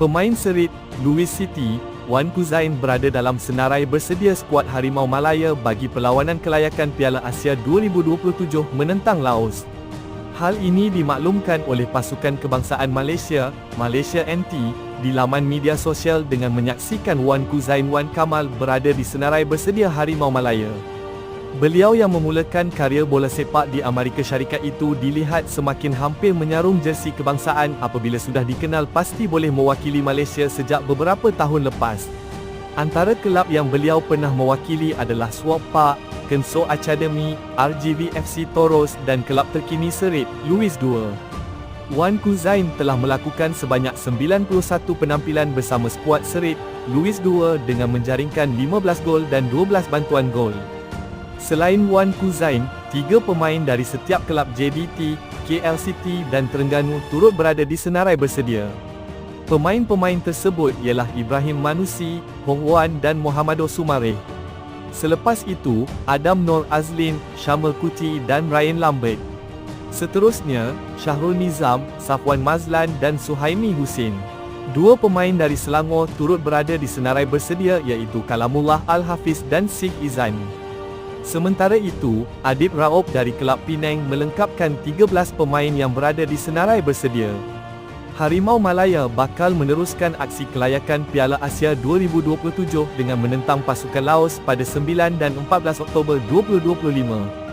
Pemain serit, Louis City, Wan Kuzain berada dalam senarai bersedia skuad Harimau Malaya bagi perlawanan kelayakan Piala Asia 2027 menentang Laos. Hal ini dimaklumkan oleh pasukan kebangsaan Malaysia, Malaysia NT, di laman media sosial dengan menyaksikan Wan Kuzain Wan Kamal berada di senarai bersedia Harimau Malaya. Beliau yang memulakan karier bola sepak di Amerika Syarikat itu dilihat semakin hampir menyarung jersey kebangsaan apabila sudah dikenal pasti boleh mewakili Malaysia sejak beberapa tahun lepas. Antara kelab yang beliau pernah mewakili adalah Swap Park, Kenso Academy, RGV FC Toros dan kelab terkini Serit, Louis Dua. Wan Kuzain telah melakukan sebanyak 91 penampilan bersama skuad Serit, Louis Dua dengan menjaringkan 15 gol dan 12 bantuan gol. Selain Wan Kuzain, tiga pemain dari setiap kelab JBT, KLCT dan Terengganu turut berada di senarai bersedia. Pemain-pemain tersebut ialah Ibrahim Manusi, Hong Wan dan Muhammad Sumareh. Selepas itu, Adam Nur Azlin, Shamil Kuti dan Ryan Lambert. Seterusnya, Syahrul Nizam, Safwan Mazlan dan Suhaimi Husin. Dua pemain dari Selangor turut berada di senarai bersedia iaitu Kalamullah Al-Hafiz dan Sikh Izan. Sementara itu, Adib Raub dari Kelab Penang melengkapkan 13 pemain yang berada di senarai bersedia. Harimau Malaya bakal meneruskan aksi kelayakan Piala Asia 2027 dengan menentang pasukan Laos pada 9 dan 14 Oktober 2025.